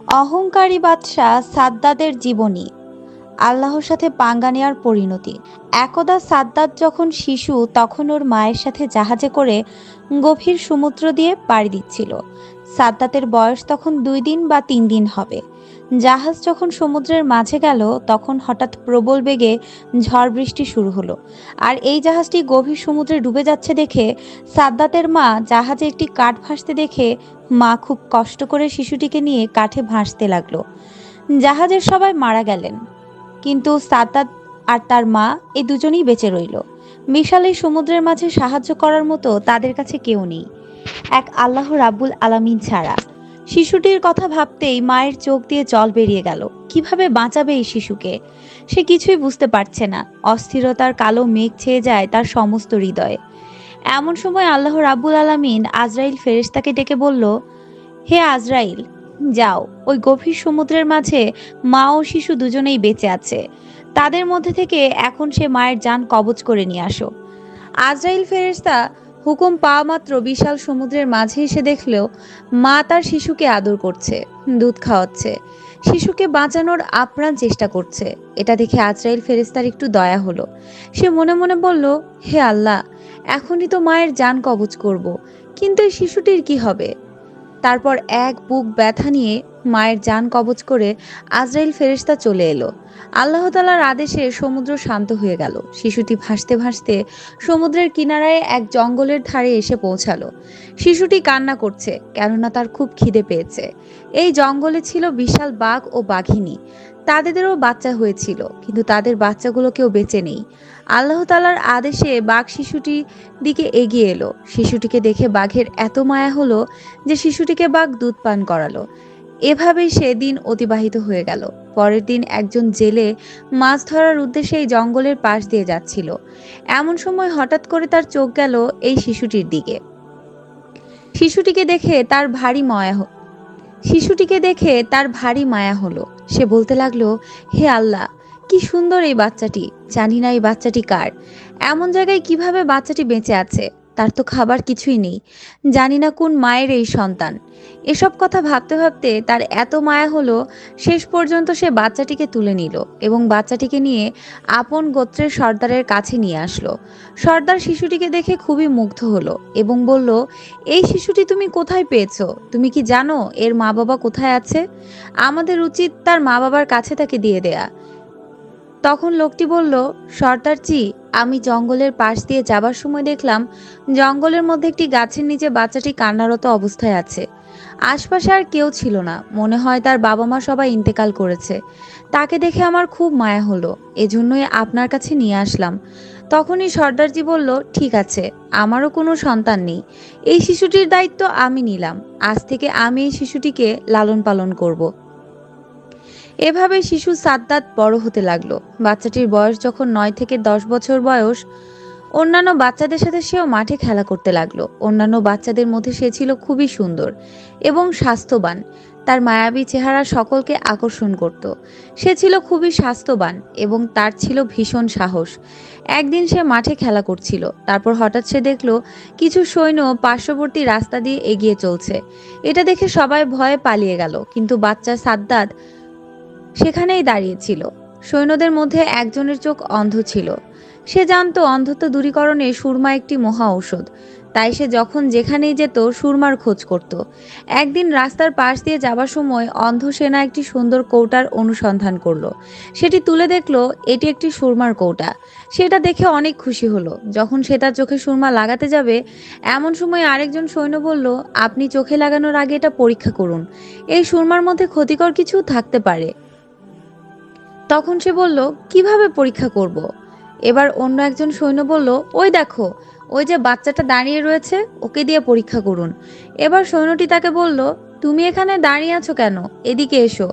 অহংকারী বাদশাহ সাদ্দাদের জীবনী। আল্লাহর সাথে পাঙ্গা নেওয়ার পরিণতি। একদা সাদ্দাত যখন শিশু, তখন ওর মায়ের সাথে জাহাজে করে গভীর সমুদ্র দিয়ে পাড়ি দিচ্ছিল। সাদ্দাতের বয়স তখন দুই দিন বা তিন দিন হবে। জাহাজ যখন সমুদ্রের মাঝে গেল, তখন হঠাৎ প্রবল বেগে ঝড় বৃষ্টি শুরু হলো। আর এই জাহাজটি গভীর সমুদ্রে ডুবে যাচ্ছে দেখে সাদ্দাতের মা জাহাজে একটি কাঠ ভাসতে দেখে মা খুব কষ্ট করে শিশুটিকে নিয়ে কাঠে ভাসতে লাগল। জাহাজের সবাই মারা গেলেন। কিন্তু সাদ্দাত আর তার মা এই দুজনেই বেঁচে রইল। বিশাল এই সমুদ্রের মাঝে সাহায্য করার মতো তাদের কাছে কেউ নেই। এক আল্লাহ রাব্বুল আলামিন ছাড়া। শিশুটির কথা ভাবতেই মায়ের চোখ দিয়ে জল বেরিয়ে গেল। কীভাবে বাঁচাবে এই শিশুকে? সে কিছুই বুঝতে পারছে না। অস্থিরতার কালো মেঘ ছেয়ে যায় তার সমস্ত হৃদয়ে। এমন সময় আল্লাহ রাব্বুল আলামিন আজরাইল ফেরেশতাকে ডেকে বলল, হে আজরাইল, যাও। ওই গভীর সমুদ্রের মাঝে মা ও শিশু দুজনেই বেঁচে আছে। তাদের মধ্যে থেকে এখন সে মায়ের যান কবজ করে নিয়ে আসো। আজরাইল ফেরেশতা হুকুম পাওয়া মাত্র বিশাল সমুদ্রের মাঝে এসে দেখলেও মা তার শিশুকে আদর করছে, দুধ খাওয়াচ্ছে। শিশুকে বাঁচানোর আপ্রাণ চেষ্টা করছে। এটা দেখে আজরাইল ফেরেস্তার একটু দয়া হলো। সে মনে মনে বলল, হে আল্লাহ, এখনই তো মায়ের যান কবজ করব, কিন্তু এই শিশুটির কি হবে? তারপর এক বুক ব্যথা নিয়ে মায়ের যান কবজ করে আজরাইল ফেরেশতা চলে এলো। আল্লাহ তালার আদেশে সমুদ্র শান্ত হয়ে গেল। শিশুটি ভাসতে ভাসতে সমুদ্রের কিনারায় এক জঙ্গলের ধারে এসে পৌঁছালো। শিশুটি কান্না করছে, কেননা তার খুব খিদে পেয়েছে। এই জঙ্গলে ছিল বিশাল বাঘ ও বাঘিনী। তাদেরও বাচ্চা হয়েছিল, কিন্তু তাদের বাচ্চাগুলো কেউ বেঁচে নেই। আল্লাহ তালার আদেশে বাঘ শিশুটির দিকে এগিয়ে এলো। শিশুটিকে দেখে বাঘের এত মায়া হলো যে শিশুটিকে বাঘ দুধ পান করালো। এভাবেই সে দিন অতিবাহিত হয়ে গেল। পরের দিন একজন জেলে মাছ ধরার উদ্দেশ্যে এই জঙ্গলের পাশ দিয়ে যাচ্ছিল। এমন সময় হঠাৎ করে তার চোখ গেল এই শিশুটির দিকে। শিশুটিকে দেখে তার ভারী মায়া শিশুটিকে দেখে তার ভারী মায়া হলো। সে বলতে লাগল, হে আল্লাহ, কি সুন্দর এই বাচ্চাটি। জানি না এই বাচ্চাটি কার। এমন জায়গায় কীভাবে বাচ্চাটি বেঁচে আছে? তার তো খাবার কিছুই নেই। জানি না কোন মায়ের এই সন্তান। এসব কথা ভাবতে ভাবতে তার এত মায়া হলো, শেষ পর্যন্ত সে বাচ্চাটিকে তুলে নিল এবং বাচ্চাটিকে নিয়ে আপন গোত্রের সর্দারের কাছে নিয়ে আসলো। সর্দার শিশুটিকে দেখে খুবই মুগ্ধ হলো এবং বলল, এই শিশুটি তুমি কোথায় পেয়েছ? তুমি কি জানো এর মা বাবা কোথায় আছে? আমাদের উচিত তার মা বাবার কাছে তাকে দিয়ে দেয়া। তখন লোকটি বলল, সর্দারজি আমি জঙ্গলের পাশ দিয়ে যাবার সময় দেখলাম জঙ্গলের মধ্যে একটি গাছের নিচে বাচ্চাটি কান্নারত অবস্থায় আছে। আশপাশে আর কেউ ছিল না। মনে হয় তার বাবা মা সবাই ইন্তেকাল করেছে। তাকে দেখে আমার খুব মায়া হলো। এজন্যই আপনার কাছে নিয়ে আসলাম। তখনই সর্দারজি বলল, ঠিক আছে, আমারও কোনো সন্তান নেই। এই শিশুটির দায়িত্ব আমি নিলাম। আজ থেকে আমি এই শিশুটিকে লালন পালন করব। এভাবে শিশু সাদ্দাত বড় হতে লাগল। বাচ্চাটির বয়স যখন নয় থেকে দশ বছর বয়স, অন্যান্য বাচ্চাদের সাথে সেও মাঠে খেলা করতে লাগল। অন্যান্য বাচ্চাদের মধ্যে সে ছিল খুবই সুন্দর এবং স্বাস্থ্যবান। তার মায়াবী চেহারা সকলকে আকর্ষণ করত। সে ছিল খুবই স্বাস্থ্যবান এবং তার ছিল ভীষণ সাহস। একদিন সে মাঠে খেলা করছিল। তারপর হঠাৎ সে দেখল, কিছু সৈন্য পার্শ্ববর্তী রাস্তা দিয়ে এগিয়ে চলছে। এটা দেখে সবাই ভয়ে পালিয়ে গেল। কিন্তু বাচ্চা সাদ্দাত সেখানেই দাঁড়িয়েছিল। সৈন্যদের মধ্যে একজনের চোখ অন্ধ ছিল। সে জানতো অন্ধত্ব দূরীকরণে সুরমা একটি মহা ঔষধ। তাই সে যখন যেখানেই যেত, সুরমার খোঁজ করত। একদিন রাস্তার পাশ দিয়ে যাবার সময় অন্ধ সেনা একটি সুন্দর কৌটার অনুসন্ধান করল। সেটি তুলে দেখল, এটি একটি সুরমার কৌটা। সেটা দেখে অনেক খুশি হলো। যখন সে তার চোখে সুরমা লাগাতে যাবে, এমন সময় আরেকজন সৈন্য বলল, আপনি চোখে লাগানোর আগে এটা পরীক্ষা করুন। এই সুরমার মধ্যে ক্ষতিকর কিছু থাকতে পারে। তখন সে বলল, কীভাবে পরীক্ষা করব। এবার অন্য একজন সৈন্য বলল, ওই দেখো, ওই যে বাচ্চাটা দাঁড়িয়ে রয়েছে, ওকে দিয়ে পরীক্ষা করুন। এবার সৈন্যটি তাকে বলল, তুমি এখানে দাঁড়িয়ে আছো কেন? এদিকে এসো।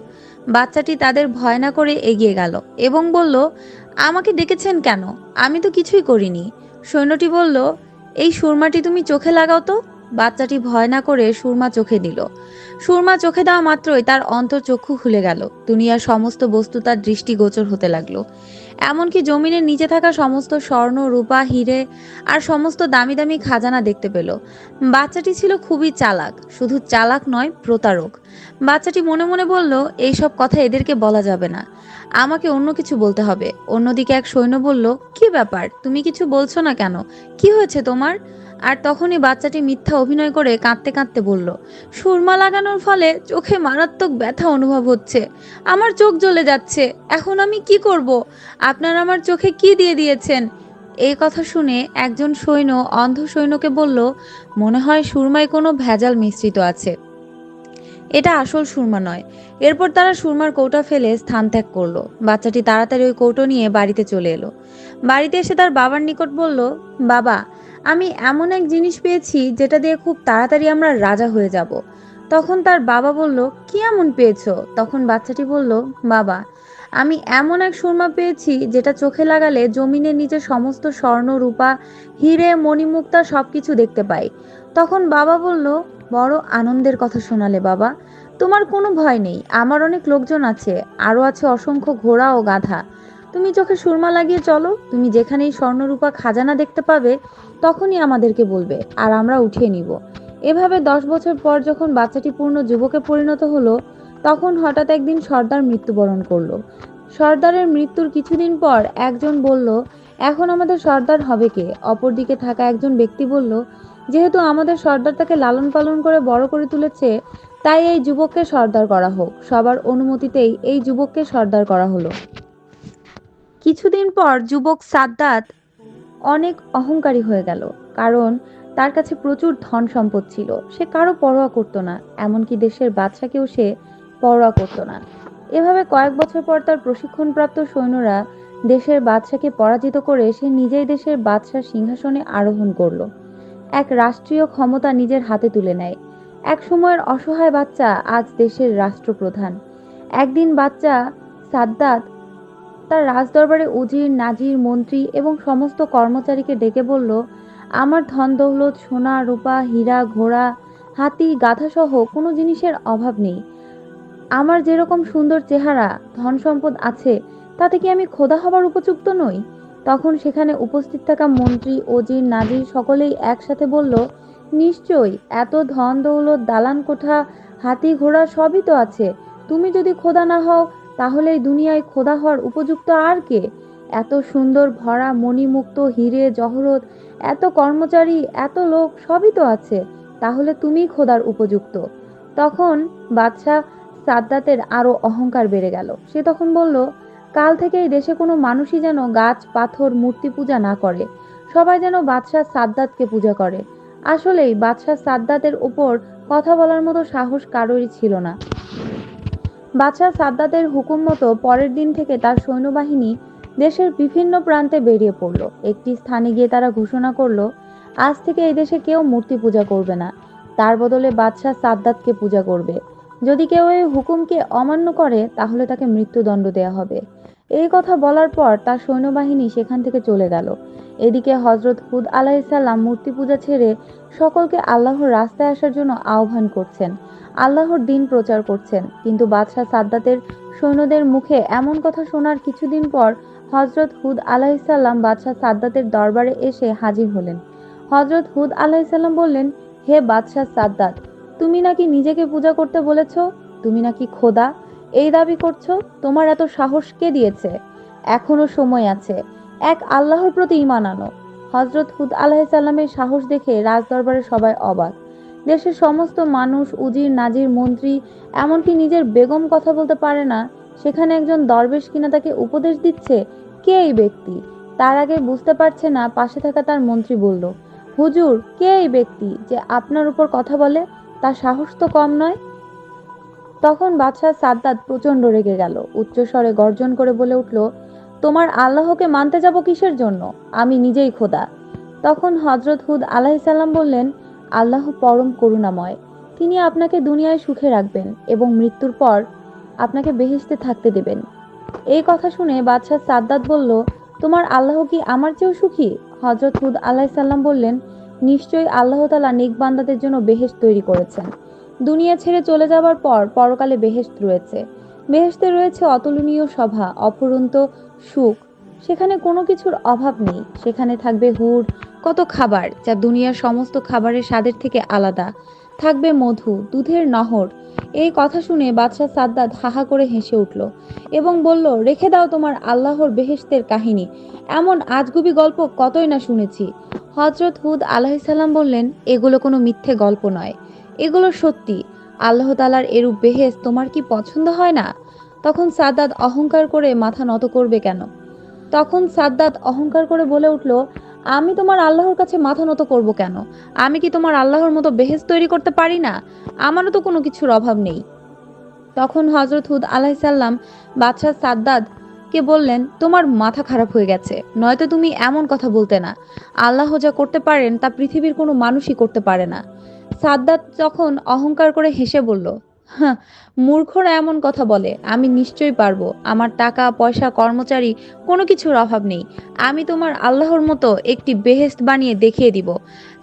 বাচ্চাটি তাদের ভয় না করে এগিয়ে গেল এবং বলল, আমাকে ডেকেছেন কেন? আমি তো কিছুই করিনি। সৈন্যটি বলল, এই সুরমাটি তুমি চোখে লাগাও তো। বাচ্চাটি ভয় না করে সুরমা চোখে দিল। সুরমা চোখে দেওয়া মাত্রই তার অন্তর্চক্ষু খুলে গেল। দুনিয়ার সমস্ত বস্তু তার দৃষ্টিগোচর হতে লাগল। এমনকি জমিনের নিচে থাকা সমস্ত স্বর্ণ, রূপা, হিরে আর সমস্ত দামি দামি খাজানা দেখতে পেল। বাচ্চাটি ছিল খুবই চালাক, শুধু চালাক নয়, প্রতারক। বাচ্চাটি মনে মনে বলল, এইসব কথা এদেরকে বলা যাবে না। আমাকে অন্য কিছু বলতে হবে। অন্যদিকে এক সৈন্য বলল, কি ব্যাপার? তুমি কিছু বলছো না কেন? কি হয়েছে তোমার? আর তখনই বাচ্চাটি মিথ্যা অভিনয় করে কাঁদতে কাঁদতে বলল, সুরমা লাগানোর ফলে চোখে মারাত্মক ব্যথা অনুভব হচ্ছে। আমার চোখ জ্বলে যাচ্ছে। এখন আমি কি করব? আপনার আমার চোখে কি দিয়ে দিয়েছেন? এই কথা শুনে একজন সৈন্য অন্ধ সৈন্যকে বলল, মনে হয় সুরমায় কোনো ভেজাল মিশ্রিত আছে। এটা আসল সুরমা নয়। এরপর তারা সুরমার কৌটা ফেলে স্থান ত্যাগ করল। বাচ্চাটি তাড়াতাড়ি ওই কৌটো নিয়ে বাড়িতে চলে এলো। বাড়িতে এসে তার বাবার নিকট বলল, বাবা আমি এমন এক জিনিস পেয়েছি যেটা দিয়ে খুব তাড়াতাড়ি আমরা রাজা হয়ে যাব। তখন তার বাবা বলল, কি এমন পেয়েছ? তখন বাচ্চাটি বলল, বাবা, আমি এমন এক সুরমা পেয়েছি যেটা চোখে লাগালে জমিনের নিচে সমস্ত স্বর্ণ, রূপা, হিরে, মণিমুক্তা সবকিছু দেখতে পাই। তখন বাবা বলল, বড় আনন্দের কথা শোনালে বাবা, তোমার কোনো ভয় নেই, আমার অনেক লোকজন আছে, আরও আছে অসংখ্য ঘোড়া ও গাধা। তুমি চোখে সুরমা লাগিয়ে চলো। তুমি যেখানেই স্বর্ণরূপা খাজানা দেখতে পাবে, তখনই আমাদেরকে বলবে, আর আমরা উঠিয়ে নিব। এভাবে দশ বছর পর যখন বাচ্চাটি পূর্ণ যুবকে পরিণত হলো, তখন হঠাৎ একদিন সর্দার মৃত্যুবরণ করল। সর্দারের মৃত্যুর কিছুদিন পর একজন বলল, এখন আমাদের সর্দার হবে কে? অপরদিকে থাকা একজন ব্যক্তি বলল, যেহেতু আমাদের সর্দার তাকে লালন পালন করে বড় করে তুলেছে, তাই এই যুবককে সর্দার করা হোক। সবার অনুমতিতেই এই যুবককে সর্দার করা হলো। কিছুদিন পর যুবক সাদ্দাত অনেক অহংকারী হয়ে গেল, কারণ তার কাছে প্রচুর ধন সম্পদ ছিল। সে কারও পরোয়া করতো না, এমনকি দেশের বাদশাকেও সে পরোয়া করতো না। এভাবে কয়েক বছর পর তার প্রশিক্ষণপ্রাপ্ত সৈন্যরা দেশের বাদশাকে পরাজিত করে সে নিজেই দেশের বাদশার সিংহাসনে আরোহণ করল। এক রাষ্ট্রীয় ক্ষমতা নিজের হাতে তুলে নেয়। এক সময়ের অসহায় বাচ্চা আজ দেশের রাষ্ট্রপ্রধান। একদিন বাচ্চা সাদ্দাত তার রাজদরবারে উজির, নাজির, মন্ত্রী এবং সমস্ত কর্মচারীকে ডেকে বলল, আমার ধন দৌলত, সোনা, রূপা, হীরা, ঘোড়া, হাতি, গাধাসহ কোনো জিনিসের অভাব নেই। আমার যেরকম সুন্দর চেহারা, ধন সম্পদ আছে, তাতে কি আমি খোদা হবার উপযুক্ত নই? তখন সেখানে উপস্থিত থাকা মন্ত্রী অজির নাজির সকলেই একসাথে বলল নিশ্চয়ই এত ধন দৌলত, দালান কোঠা, হাতি, ঘোড়া সবই তো আছে। তুমি যদি খোদা না হও তাহলে এই দুনিয়ায় খোদা হওয়ার উপযুক্ত আর কে? এত সুন্দর ভরা, মণিমুক্ত, হিরে, জহরত, এত কর্মচারী, এত লোক, সবই তো আছে। তাহলে তুমি খোদার উপযুক্ত। তখন বাদশাহ সাদ্দাতের আরও অহংকার বেড়ে গেল। সে তখন বলল, কাল থেকে এই দেশে কোনো মানুষই যেন গাছ, পাথর, মূর্তি পূজা না করে। সবাই যেন বাদশাহ সাদ্দাতকে পূজা করে। আসলেই বাদশাহ সাদ্দাতের ওপর কথা বলার মতো সাহস কারোরই ছিল না। বাদশাহ সাদ্দাদের হুকুম মতো পরের দিন থেকে তার সৈন্যবাহিনী দেশের বিভিন্ন প্রান্তে বেরিয়ে পড়ল। একটি স্থানে গিয়ে তারা ঘোষণা করল, আজ থেকে এই দেশে কেউ মূর্তি পূজা করবে না। তার বদলে বাদশাহ সাদ্দাতকে পূজা করবে। যদি কেউ এই হুকুমকে অমান্য করে, তাহলে তাকে মৃত্যুদণ্ড দেয়া হবে। এই কথা বলার পর তার সৈন্যবাহিনী সেখান থেকে চলে গেল। এদিকে হজরত হুদ আলাহিসাল্লাম মূর্তি পূজা ছেড়ে সকলকে আল্লাহর রাস্তায় আসার জন্য আহ্বান করছেন। আল্লাহর দিন প্রচার করছেন। কিন্তু বাদশাহ সাদ্দাতের সৈন্যদের মুখে এমন কথা শোনার কিছুদিন পর হজরত হুদ আলাহিসাল্লাম বাদশাহ সাদ্দাতের দরবারে এসে হাজির হলেন। হজরত হুদ আলাহিসাল্লাম বললেন, হে বাদশাহ সাদ্দাত, তুমি নাকি নিজেকে পূজা করতে বলেছ? তুমি নাকি খোদা? এই দাবি করছ? তোমার এত সাহস কে দিয়েছে? এখনও সময় আছে। এক আল্লাহর প্রতি ইমান আনো। হজরত হুদ আলাহিসাল্লামের সাহস দেখে রাজদরবারে সবাই অবাক। দেশের সমস্ত মানুষ, উজির, নাজির, মন্ত্রী, এমনকি নিজের বেগম কথা বলতে পারে না, সেখানে একজন দরবেশ কিনা তাকে উপদেশ দিচ্ছে? কে এই ব্যক্তি? তার আগে বুঝতে পারছে না, পাশে থাকা তার মন্ত্রী বলল, হুজুর, কে এই ব্যক্তি যে আপনার উপর কথা বলে? তার সাহস তো কম নয়? তখন বাদশাহ সাদ্দাত প্রচণ্ড রেগে গেল। উচ্চস্বরে গর্জন করে বলে উঠল, তোমার আল্লাহকে মানতে যাব কিসের জন্য? আমি নিজেই খোদা। তখন হজরত হুদ আলাহিসাল্লাম বললেন, আল্লাহ পরম করুণাময়, তিনি আপনাকে দুনিয়ায় সুখে রাখবেন এবং মৃত্যুর পর আপনাকে বেহেশতে থাকতে দেবেন। এই কথা শুনে বাদশাহ সাদ্দাত বলল, তোমার আল্লাহ কি আমার চেয়েও সুখী? হজরত হুদ আলাহিসাল্লাম বললেন, নিশ্চয়ই আল্লাহ তালা নেক বান্দাদের জন্য বেহেশত তৈরি করেছেন। দুনিয়া ছেড়ে চলে যাবার পর পরকালে বেহেশত রয়েছে। বেহেশতে রয়েছে অতুলনীয় সভা অফুরন্ত সুখ। সেখানে কোনো কিছুর অভাব নেই। সেখানে থাকবে হুড় কত খাবার যা দুনিয়ার সমস্ত খাবারের স্বাদের থেকে আলাদা। থাকবে মধু, দুধের নহর। এই কথা শুনে বাদশাহ সাদ্দাত হাহা করে হেসে উঠল এবং বলল, রেখে দাও তোমার আল্লাহর বেহেশতের কাহিনী। এমন আজগুবি গল্প কতই না শুনেছি। হজরত হুদ আলাহিসাল্লাম বললেন, এগুলো কোনো মিথ্যে গল্প নয়। এগুলো সত্যি। আল্লাহ তালার এরূপ বেহেস তোমার কি পছন্দ হয় না? তখন সাদ্দাত অহংকার করে মাথা নত করবে কেন? তখন সাদ্দাত অহংকার করে বলে উঠল, আমি তোমার আল্লাহর কাছে মাথা নত করব কেন? আমি কি তোমার আল্লাহর মতো বেহেস তৈরি করতে পারি না? আমারও তো কোনো কিছুর অভাব নেই। তখন হজরত হুদ আলাহিসাল্লাম বাদশাহ সাদ্দাদ কে বললেন, তোমার মাথা খারাপ হয়ে গেছে, নয়তো তুমি এমন কথা বলতে না। আল্লাহ যা করতে পারেন তা পৃথিবীর কোনো মানুষই করতে পারে না। সাদ্দাত যখন অহংকার করে হেসে বলল মূর্খরা এমন কথা বলে, আমি নিশ্চয়ই পারব। আমার টাকা, পয়সা, কর্মচারী, কোনো কিছুর অভাব নেই। আমি তোমার আল্লাহর মতো একটি বেহেস্ত বানিয়ে দেখিয়ে দিব।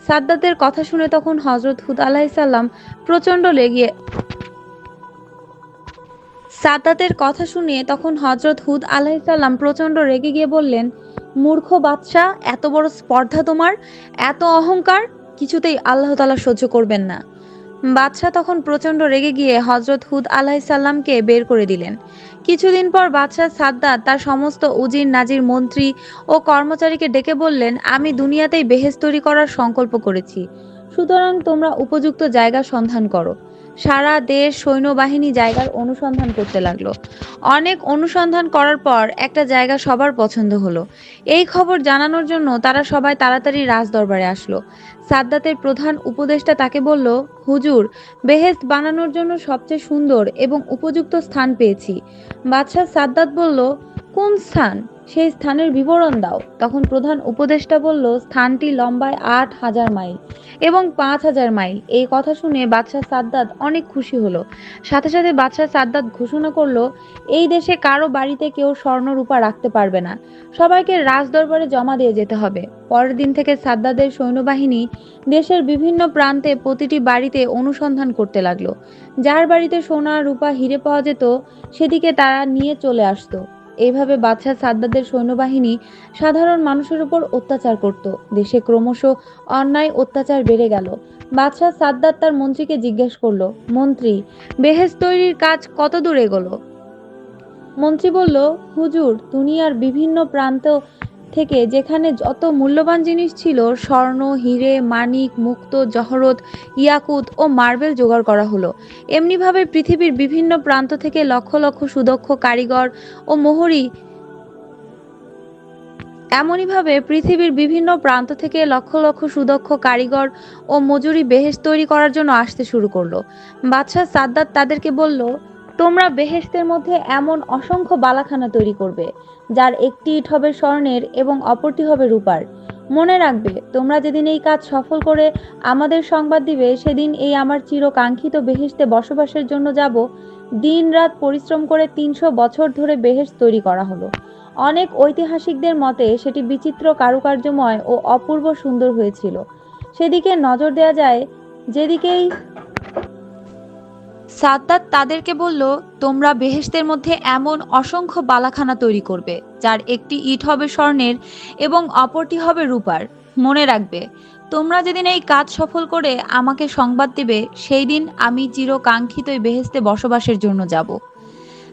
সাদ্দাতের কথা শুনে তখন হজরত হুদ আলাহিসাল্লাম প্রচণ্ড লেগে সাদ্দাতের কথা শুনে তখন হজরত হুদ আলাহিসাল্লাম প্রচণ্ড রেগে গিয়ে বললেন, মূর্খ বাদশাহ, এত বড় স্পর্ধা তোমার, এত অহংকার কিছুতেই আল্লাহ তালা সহ্য করবেন না। বাদশাহ তখন প্রচণ্ড রেগে গিয়ে হজরত হুদ আলাহিসাল্লামকে বের করে দিলেন। কিছুদিন পর বাদশাহ সাদ্দা তার সমস্ত উজির, নাজির, মন্ত্রী ও কর্মচারীকে ডেকে বললেন, আমি দুনিয়াতেই বেহেস তৈরি করার সংকল্প করেছি। সুতরাং তোমরা উপযুক্ত জায়গা সন্ধান করো। সারা দেশ সৈন্যবাহিনী জায়গার অনুসন্ধান করতে লাগল। অনেক অনুসন্ধান করার পর একটা জায়গা সবার পছন্দ হলো। এই খবর জানানোর জন্য তারা সবাই তাড়াতাড়ি রাজ দরবারে আসলো। সাদ্দাতের প্রধান উপদেষ্টা তাকে বলল, হুজুর বেহেস্ত বানানোর জন্য সবচেয়ে সুন্দর এবং উপযুক্ত স্থান পেয়েছি। বাদশাহ সাদ্দাত বলল, কোন স্থান? সেই স্থানের বিবরণ দাও। তখন প্রধান উপদেষ্টা বলল, স্থানটি লম্বায় আট হাজার মাইল এবং পাঁচ হাজার মাইল। এই কথা শুনে বাদশাহ সাদ্দাত অনেক খুশি হলো। সাথে সাথে বাদশাহ সাদ্দাত ঘোষণা করল, এই দেশে কারও বাড়িতে কেউ স্বর্ণ রূপা রাখতে পারবে না। সবাইকে রাজদরবারে জমা দিয়ে যেতে হবে। পরের দিন থেকে সাদ্দাদের সৈন্যবাহিনী দেশের বিভিন্ন প্রান্তে প্রতিটি বাড়িতে অনুসন্ধান করতে লাগল। যার বাড়িতে সোনা, রূপা, হিরে পাওয়া যেত, সেদিকে তারা নিয়ে চলে আসতো। এইভাবে বাদশাহ সাদ্দাদের সৈন্যবাহিনী সাধারণ মানুষের উপর অত্যাচার করত। দেশে ক্রমশ অন্যায়, অত্যাচার বেড়ে গেল। বাদশাহ সাদ্দাত তার মন্ত্রীকে জিজ্ঞেস করল, মন্ত্রী বেহেস তৈরির কাজ কত দূর এগোলো? মন্ত্রী বলল, হুজুর, দুনিয়ার বিভিন্ন প্রান্ত থেকে যেখানে যত মূল্যবান জিনিস ছিল, স্বর্ণ, হিরে, মানিক, মুক্ত, জহরত, ইয়াকুত ও মার্বেল জোগাড় করা হলো। এমনিভাবে পৃথিবীর বিভিন্ন প্রান্ত থেকে লক্ষ লক্ষ সুদক্ষ কারিগর ও মোহরি এমনইভাবে পৃথিবীর বিভিন্ন প্রান্ত থেকে লক্ষ লক্ষ সুদক্ষ কারিগর ও মজুরি বেহেস তৈরি করার জন্য আসতে শুরু করল। বাদশাহ সাদ্দাত তাদেরকে বলল তোমরা বেহেশতের মধ্যে এমন অসংখ্য বালাখানা তৈরি করবে, যার একটি ইট হবে স্বর্ণের এবং অপরটি হবে রূপার। মনে রাখবে, তোমরা যেদিন এই কাজ সফল করে আমাদের সংবাদ দিবে, সেদিন এই আমার চিরকাঙ্ক্ষিত বেহেশতে বসবাসের জন্য যাব। দিন রাত পরিশ্রম করে তিনশো বছর ধরে বেহেশ তৈরি করা হলো। অনেক ঐতিহাসিকদের মতে, সেটি বিচিত্র কারুকার্যময় ও অপূর্ব সুন্দর হয়েছিল। সেদিকে নজর দেওয়া যায়, যেদিকেই সাদ্দাত তাদেরকে বলল, তোমরা বেহেশতের মধ্যে এমন অসংখ্য বালাখানা তৈরি করবে, যার একটি ইট হবে স্বর্ণের এবং অপরটি হবে রূপার। মনে রাখবে, তোমরা যেদিন এই কাজ সফল করে আমাকে সংবাদ দেবে, সেই দিন আমি চিরকাঙ্ক্ষিত এই বেহেশতে বসবাসের জন্য যাব।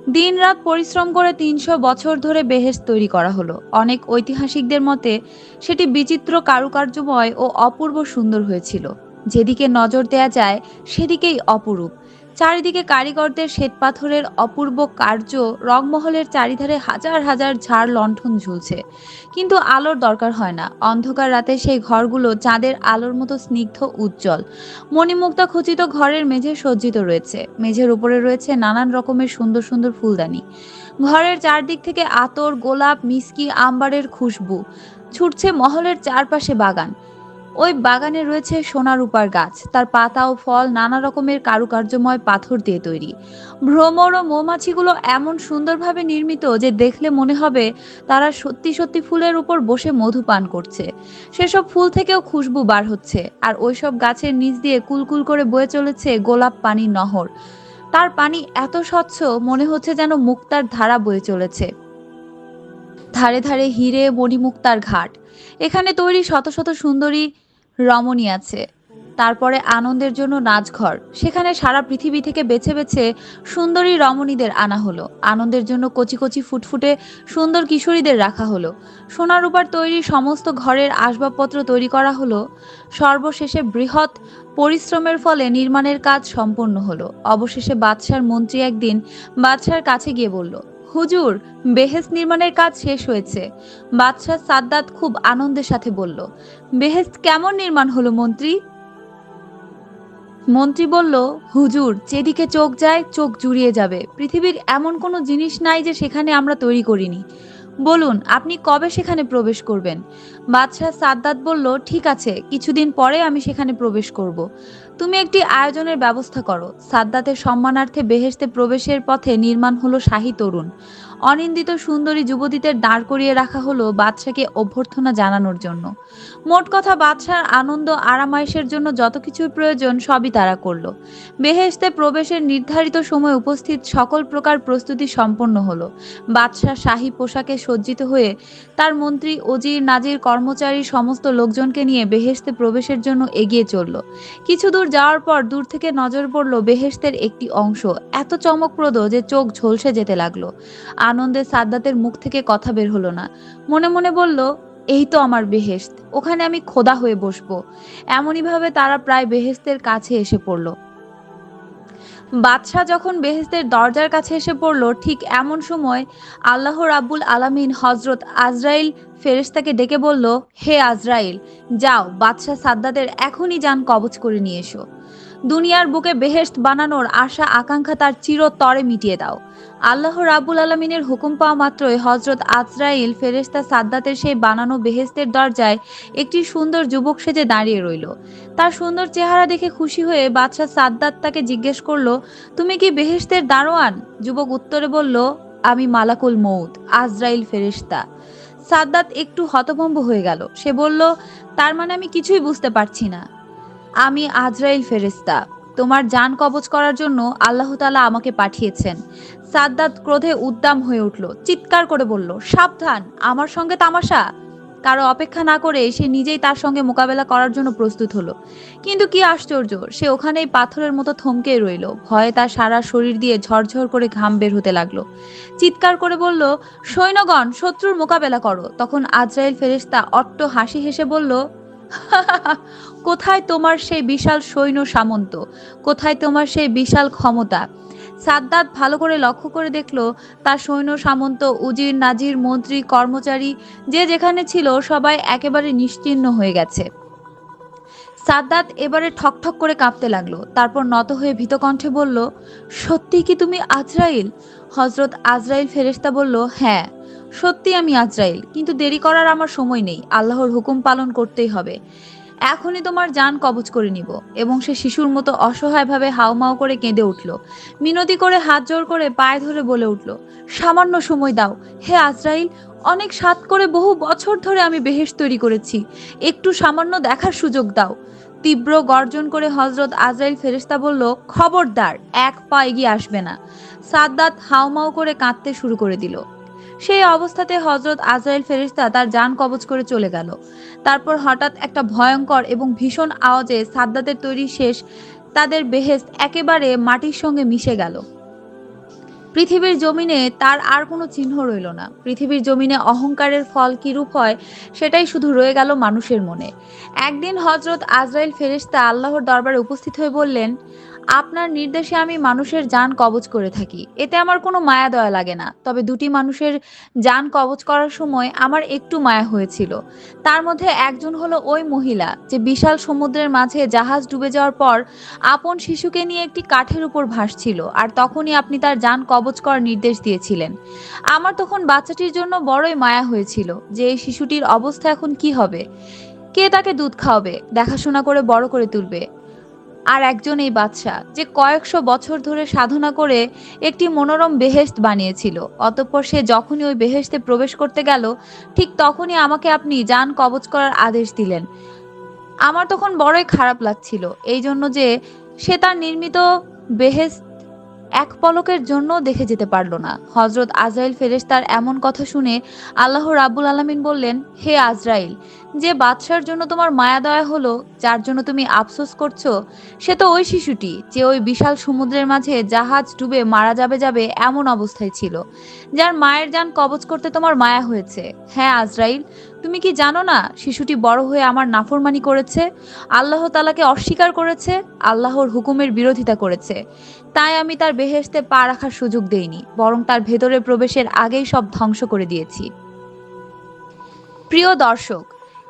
দিন রাত পরিশ্রম করে তিনশো বছর ধরে বেহেস তৈরি করা হলো। অনেক ঐতিহাসিকদের মতে, সেটি বিচিত্র কারুকার্যময় ও অপূর্ব সুন্দর হয়েছিল। যেদিকে নজর দেয়া যায়, সেদিকেই অপরূপ। চারিদিকে কারিগরদের শ্বেতপাথরের অপূর্ব কার্য রংমহলের চারিধারে হাজার হাজার ঝাড় লণ্ঠন ঝুলছে। কিন্তু আলোর দরকার হয় না। অন্ধকার রাতে সেই ঘরগুলো চাঁদের আলোর মতো স্নিগ্ধ, উজ্জ্বল। মণিমুক্তা খচিত ঘরের মেঝে সজ্জিত রয়েছে। মেঝের উপরে রয়েছে নানান রকমের সুন্দর সুন্দর ফুলদানি। ঘরের চারদিক থেকে আতর, গোলাপ, মিষ্টি, আম্বারের খুশবু। ছুটছে মহলের চারপাশে বাগান। ওই বাগানে রয়েছে সোনা রূপার গাছ। তার পাতা ও ফল নানা রকমের কারুকার্যময় পাথর দিয়ে তৈরি। ভ্রমর ও মৌমাছিগুলো এমন সুন্দরভাবে নির্মিত যে দেখলে মনে হবে তারা সত্যি সত্যি ফুলের উপর বসে মধু পান করছে। সেসব ফুল থেকেও খুশবু বার হচ্ছে আর ওইসব গাছের নিচ দিয়ে কুলকুল করে বয়ে চলেছে গোলাপ পানির নহর। তার পানি এত স্বচ্ছ মনে হচ্ছে যেন মুক্তার ধারা বয়ে চলেছে। ধারে ধারে হিরে মণিমুক্তার ঘাট। এখানে তৈরি শত শত সুন্দরী রমণী আছে। তারপরে আনন্দের জন্য নাচঘর। সেখানে সারা পৃথিবী থেকে বেছে বেছে সুন্দরী রমণীদের আনা হলো। আনন্দের জন্য কচি কচি ফুটফুটে সুন্দর কিশোরীদের রাখা হলো। সোনার রূপার তৈরি সমস্ত ঘরের আসবাবপত্র তৈরি করা হলো। সর্বশেষে বৃহৎ পরিশ্রমের ফলে নির্মাণের কাজ সম্পন্ন হলো। অবশেষে বাদশার মন্ত্রী একদিন বাদশার কাছে গিয়ে বলল হুজুর, বেহেস নির্মাণের কাজ শেষ হয়েছে। বাদশাহ সাদ্দাত খুব আনন্দের সাথে বলল, বেহেস কেমন নির্মাণ হলো মন্ত্রী? মন্ত্রী বলল, হুজুর, যেদিকে চোখ যায়, চোখ জুড়িয়ে যাবে। পৃথিবীর এমন কোনো জিনিস নাই যে সেখানে আমরা তৈরি করিনি। বলুন, আপনি কবে সেখানে প্রবেশ করবেন? বাদশাহ সাদ্দাত বলল, ঠিক আছে, কিছুদিন পরে আমি সেখানে প্রবেশ করব। তুমি একটি আয়োজনের ব্যবস্থা করো। সাদ্দাতের সম্মানার্থে বেহেস্তে প্রবেশের পথে নির্মাণ হলো শাহী তরুণ। অনিন্দিত সুন্দরী যুবতীদের দাঁড় করিয়ে রাখা হলো বাদশাকে অভ্যর্থনা জানানোর জন্য। মোট কথা, বাদশার আনন্দ আরামায়েশের জন্য যত কিছুর প্রয়োজন সবই তারা করল। বেহেশতে প্রবেশের নির্ধারিত সময় উপস্থিত সকল প্রকার প্রস্তুতি সম্পন্ন হলো। বাদশাহ শাহী পোশাকে সজ্জিত হয়ে তার মন্ত্রী অজির নাজির কর্মচারী সমস্ত লোকজনকে নিয়ে বেহেশতে প্রবেশের জন্য এগিয়ে চলল। কিছু দূর যাওয়ার পর দূর থেকে নজর পড়ল বেহেশতের একটি অংশ। এত চমকপ্রদ যে চোখ ঝলসে যেতে লাগল। আনন্দে সাদ্দাতের মুখ থেকে কথা বের হলো না। মনে মনে বলল, এই তো আমার বেহেশত, ওখানে আমি খোদা হয়ে বসবো। এমনইভাবে তারা প্রায় বেহেস্তের কাছে এসে পড়ল। বাদশাহ যখন বেহেস্তের দরজার কাছে এসে পড়ল, ঠিক এমন সময় আল্লাহ রাব্বুল আলামিন হজরত আজরাইল ফেরেশতাকে ডেকে বলল, হে আজরাইল, যাও, বাদশাহ সাদ্দাদের এখনই যান কবচ করে নিয়ে এসো। দুনিয়ার বুকে বেহেশত বানানোর আশা, আকাঙ্ক্ষা তার চিরতরে মিটিয়ে দাও। আল্লাহ রাব্বুল আলমিনের হুকুম পাওয়া মাত্রই হজরত আজরাইল ফেরেশতা সাদ্দাতের সেই বানানো বেহেস্তের দরজায় একটি সুন্দর যুবক সেজে দাঁড়িয়ে রইল। তার সুন্দর চেহারা দেখে খুশি হয়ে বাদশাহ সাদ্দাত তাকে জিজ্ঞেস করল, তুমি কি বেহেস্তের দারোয়ান? যুবক উত্তরে বলল, আমি মালাকুল মৌত আজরাইল ফেরেশতা। সাদ্দাত একটু হতভম্ব হয়ে গেল। সে বলল, তার মানে আমি কিছুই বুঝতে পারছি না। আমি আজরাইল ফেরেশতা। তোমার যান কবচ করার জন্য আল্লাহ তালা আমাকে পাঠিয়েছেন। সাদ্দাত ক্রোধে উদ্দাম হয়ে উঠল, চিৎকার করে বলল, সাবধান, আমার সঙ্গে তামাশা? কারও অপেক্ষা না করে সে নিজেই তার সঙ্গে মোকাবেলা করার জন্য প্রস্তুত হলো। কিন্তু কি আশ্চর্য, সে ওখানেই পাথরের মতো থমকে রইল। ভয়ে তার সারা শরীর দিয়ে ঝরঝর করে ঘাম বের হতে লাগল। চিৎকার করে বলল, সৈন্যগণ, শত্রুর মোকাবেলা করো। তখন আজরাইল ফেরেশতা অট্ট হাসি হেসে বলল কোথায় তোমার সেই বিশাল সৈন্য সামন্ত? কোথায় তোমার সেই বিশাল ক্ষমতা? সাদ্দাত ভালো করে লক্ষ্য করে দেখল তার সৈন্য সামন্ত, উজির, নাজির, মন্ত্রী, কর্মচারী, যে যেখানে ছিল, সবাই একেবারে নিশ্চিহ্ন হয়ে গেছে। সাদ্দাত এবারে ঠকঠক করে কাঁপতে লাগল, তারপর নত হয়ে ভীতকণ্ঠে বলল, সত্যি কি তুমি আজরাইল? হজরত আজরাইল ফেরেশতা বলল হ্যাঁ। সত্যি আমি আজরাইল, কিন্তু দেরি করার আমার সময় নেই, আল্লাহর হুকুম পালন করতেই হবে। এখনই তোমার যান কবচ করে নিব, এবং সে শিশুর মতো অসহায়ভাবে হাউমাউ করে কেঁদে উঠল। মিনতি করে হাত জোর করে পায়ে ধরে বলে উঠল, সামান্য সময় দাও। হে আজরাইল, অনেক সাত করে বহু বছর ধরে আমি বেহেশ তৈরি করেছি। একটু সামান্য দেখার সুযোগ দাও। তীব্র গর্জন করে হজরত আজরাইল ফেরেশতা বলল, খবরদার, এক পা এগিয়ে আসবে না। সাদ্দাত হাউমাউ করে কাঁদতে শুরু করে দিল। সেই অবস্থাতে হজরত আজরাইল ফেরিস্তা তার যান কবচ করে চলে গেল। তারপর হঠাৎ একটা ভয়ঙ্কর এবং ভীষণ আওয়াজে সাদ্দাতের তৈরি শেষ তাদের বেহেস্ত একেবারে মাটির সঙ্গে মিশে গেল। পৃথিবীর জমিনে তার আর কোনো চিহ্ন রইল না। পৃথিবীর জমিনে অহংকারের ফল কিরূপ হয়, সেটাই শুধু রয়ে গেল মানুষের মনে। একদিন হজরত আজরাইল ফেরিস্তা আল্লাহর দরবারে উপস্থিত হয়ে বললেন, আপনার নির্দেশে আমি মানুষের যান কবচ করে থাকি। এতে আমার কোনো মায়া দয়া লাগে না। তবে দুটি মানুষের যান কবচ করার সময় আমার একটু মায়া হয়েছিল। তার মধ্যে একজন হলো ওই মহিলা যে বিশাল সমুদ্রের মাঝে জাহাজ ডুবে যাওয়ার পর আপন শিশুকে নিয়ে একটি কাঠের উপর ভাসছিল, আর তখনই আপনি তার যান কবচ করার নির্দেশ দিয়েছিলেন। আমার তখন বাচ্চাটির জন্য বড়ই মায়া হয়েছিল যে এই শিশুটির অবস্থা এখন কি হবে? কে তাকে দুধ খাওয়াবে, দেখাশোনা করে বড় করে তুলবে? আর একজন এই বাদশা যে কয়েকশো বছর ধরে সাধনা করে একটি মনোরম বেহেস্ত বানিয়েছিল, অতঃপর সে যখনই ওই বেহেস্তে প্রবেশ করতে গেল, ঠিক তখনই আমাকে আপনি যান কবচ করার আদেশ দিলেন। আমার তখন বড়ই খারাপ লাগছিল এই জন্য যে সে তার নির্মিত বেহেস্ত এক পলকের জন্য দেখে যেতে পারল না। হজরত আজরাইল ফেরেশতার এমন কথা শুনে আল্লাহ রাব্বুল আলমিন বললেন, হে আজরাইল যে বাদশার জন্য তোমার মায়া দয়া হলো, যার জন্য তুমি আফসোস করছ, সে তো ওই শিশুটি, যে ওই বিশাল সমুদ্রের মাঝে জাহাজ ডুবে মারা যাবে যাবে এমন অবস্থায় ছিল, যার মায়ের যান কবজ করতে তোমার মায়া হয়েছে। হ্যাঁ আজরাইল, তুমি কি জানো না শিশুটি বড় হয়ে আমার নাফরমানি করেছে? আল্লাহ তালাকে অস্বীকার করেছে, আল্লাহর হুকুমের বিরোধিতা করেছে। তাই আমি তার বেহেশতে পা রাখার সুযোগ দেইনি, বরং তার ভেতরে প্রবেশের আগেই সব ধ্বংস করে দিয়েছি। প্রিয় দর্শক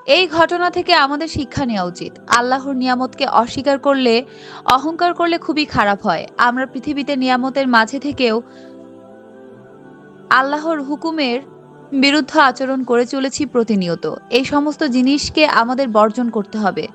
এই ঘটনা থেকে আমাদের শিক্ষা নেওয়া উচিত। আল্লাহর নিয়ামতকে অস্বীকার করলে, অহংকার করলে খুবই খারাপ হয়। আমরা পৃথিবীতে নিয়ামতের মাঝে থেকেও আল্লাহর হুকুমের বিরুদ্ধে আচরণ করে চলেছি প্রতিনিয়ত। এই সমস্ত জিনিসকে আমাদের বর্জন করতে হবে।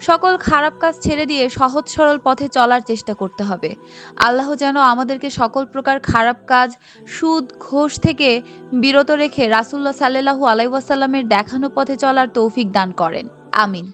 সকল খারাপ কাজ ছেড়ে দিয়ে সহজ সরল পথে চলার চেষ্টা করতে হবে। আল্লাহ যেন আমাদেরকে সকল প্রকার খারাপ কাজ, সুদ, ঘোষ থেকে বিরত রেখে রাসুল্লাহ সাল্লাহু আলাইসাল্লামের দেখানো পথে চলার তৌফিক দান করেন। আমিন।